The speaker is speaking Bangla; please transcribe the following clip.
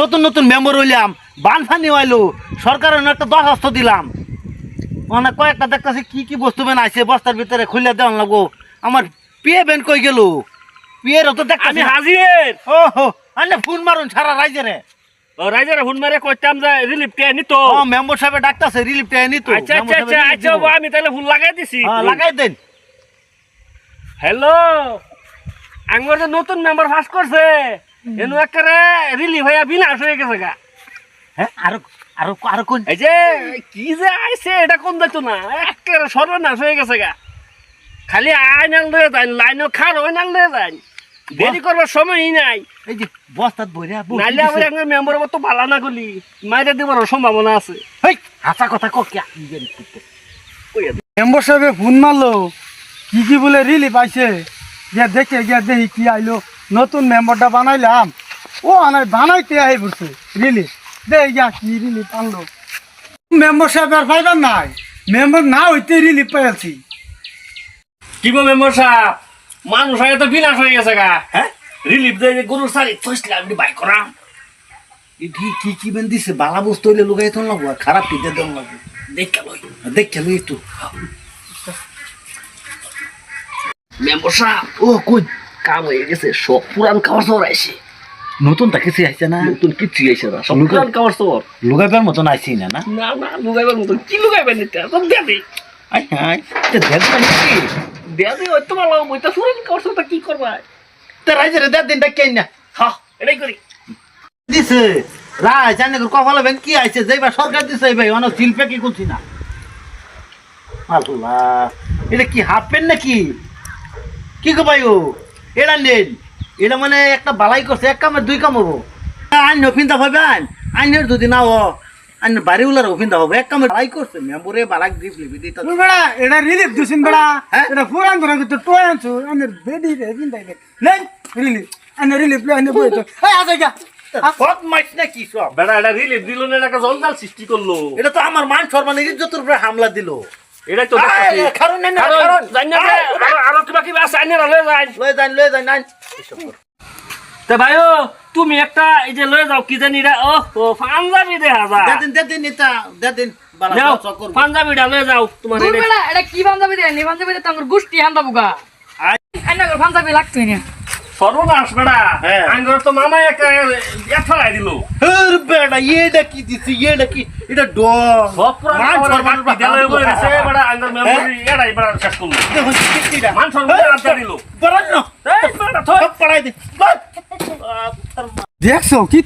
নতুন নতুন মেম্বার হইলাম বান ফানি হইল সরকারের একটা দরখাস্ত দিলাম। মানে কয়েকটা দেখতেছি কি কি বস্তু বেন আছে বস্তার ভিতরে খুলে দেওয়ান লাগবো। আমার পিয়ে বেন কই গেল? পিয়ের তো আমি হাজির! ও হো আনে ফোন মারুন সারা রাইজে রে ও রাইজারে হুন মারে কইতাম যে রিলিফ কে নিত। ও মেম্বার সাহেব ডাকতাছে রিলিফ টেয়ে নিত। আচ্ছা আচ্ছা আচ্ছা আচ্ছা আমি তাহলে ফুল লাগাই দিছি। লাগাই দেন। হ্যালো? আঙ্গর যে নতুন মেম্বার পাস করছে। এনু একেবারে রিলিফ হইয়া বিনাশ হয়ে গেছে গা। হ্যাঁ আরও আরও আরও কোন এই যে কি যে আইছে এটা কোন যাইতো না? একেবারে সর্বনাশ হয়ে গেছে গা। খালি আইনাল লয়ে যান লাইনও খার ওইনাল লয়ে যান দেরি করবার সময়ই নাই। এই যে বস্তাত বইরা নাইলে আমার একজন মেম্বার তো ভালো না গলি মাইরে দেবার সম্ভাবনা আছে। হেই হাসা কথা কক মেম্বার সাহেবে ফোন মারলো। কি কি বলে রিলিফ আইছে? গিয়া দেখে গিয়া দেখি কি আইলো। নতুন মেম্বারটা বানাইলাম। ও আনাই বানাইতে আই বলছে রিলিফ দে গিয়া কি রিলিফ আনলো। মেম্বার সাহেব আর পাইবার নাই। মেম্বার না হইতে রিলিফ পাইছি কি বল মেম্বার সাহেব মানুষ হয়ে তো বিনাশ হয়ে গেছে গা। হ্যাঁ? রিলিফ দিয়ে যে গরুর সারি ফসলে আপনি বাই করাম এটি কি কি বেন দিছে? বালা বস্তু হইলে লুগাই তো লাগবো খারাপ পিতে দেন লাগবো। দেখে লই। দেখ খেলো একটু। মেম্বার সাহেব ও কই? কাম হয়ে গেছে সব পুরান খাবার সর আইছে। নতুন তা কিছু আইছে না? নতুন কিচ্ছু আইছে না সব পুরান খাবার লুগাইবার মতন আইছি না না? না না লুগাইবার মতো কি লুগাইবেন এটা সব দেবে আই আই তে দেখ নাকি দেবে ওই তো ভালো ওইটা পুরান খাবার সরটা কি করবা? তে কেন না? এটাই করি। দিছে। রাই জানে কপালে ব্যাংক কি আইছে? সরকার দিছে ভাই অনেক শিল্পে কি করছি না। আল্লাহ এটা কি হাফ প্যান্ট নাকি? কি গো ভাই ও? এটা নেন। এটা মানে একটা বালাই করছে এক কামের দুই কাম হব। আইন অফিন্দা হবে আইন আইনের যদি না হ আইন বাড়ি উলার অফিন্দা হবে। এক কামের বালাই করছে মেম্বরে বালাক দিস লিবি দিতা। বেড়া এটা রিলিফ দিছিন বেড়া। হ্যাঁ? এটা পুরান ধরে কিন্তু টোয় আনছো আনের বেডি রে রে। নেই রিলিফ আনে রিলিফ লে আনে বইতো এই আজে গা। সব মাইস না কি সব? বেড়া এটা রিলিফ দিল না একটা জঞ্জাল সৃষ্টি করল। এটা তো আমার মান সম্মানের ইজ্জতের উপরে হামলা দিল। এটাই তো কারণ নেই না, কারণ কারণ। জানি না যে আরো- আরও কিবা কিবা আছে আইনের লয়ে যাই লয়ে যান লয়ে যান নাইন। তে ভাইও তুমি একটা এই যে লয়ে যাও কি জানি রে ও ও পাঞ্জাবি দেখা যা দেদিন দেদিন এটা যাও চক্কর পাঞ্জাবিটা লয়ে যাও তোমার এটা- কি পাঞ্জাবি দেয় নি পাঞ্জাবি দিয়ে তোমার গোষ্ঠী হান্দা বুকা আইনা পাঞ্জাবি লাগতোই না সর্বনাশ বেড়া। হ্যাঁ। আঙ্গর তো মামা একটা এফালাই দিল। হের বেড়া এটা কি দিছি এটা কি? এটা পুরান মান খাবার বিদ্যালয় বলে রেছে বেড়া আঙ্গর মেমরি এড়াই বেড়া শেষ করল। মান সম্মান আড্ডা দিল। বরান্ন এই বেড়া থই। পড়াই দে। দেখছ কি